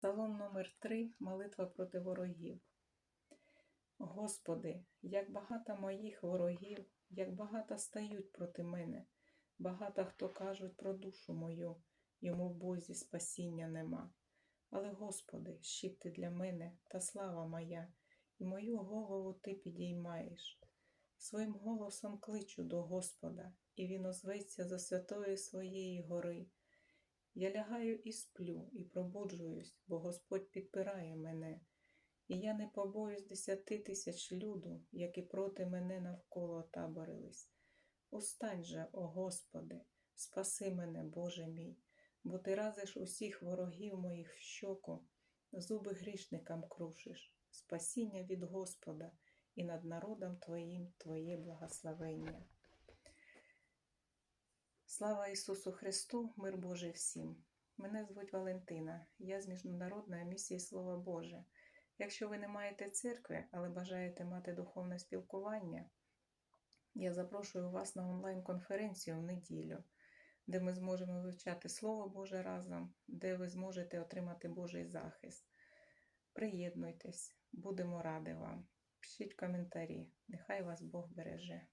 Псалом номер 3 Молитва проти ворогів. Господи, як багато моїх ворогів, як багато стають проти мене, багато хто кажуть про душу мою, йому в Бозі спасіння нема. Але, Господи, щит ти для мене та слава моя, і мою голову ти підіймаєш. Своїм голосом кличу до Господа, і він озветься за святої своєї гори. Я лягаю і сплю, і пробуджуюсь, бо Господь підпирає мене. І я не побоюсь десяти тисяч люду, які проти мене навколо таборились. Устань же, о Господи, спаси мене, Боже мій, бо ти разиш усіх ворогів моїх в щоку, зуби грішникам крушиш, спасіння від Господа, і над народом Твоїм Твоє благословення. Слава Ісусу Христу, мир Божий всім! Мене звуть Валентина, я з Міжнародної місії Слова Боже. Якщо ви не маєте церкви, але бажаєте мати духовне спілкування, я запрошую вас на онлайн-конференцію в неділю, де ми зможемо вивчати Слово Боже разом, де ви зможете отримати Божий захист. Приєднуйтесь, будемо раді вам. Пишіть коментарі. Нехай вас Бог береже.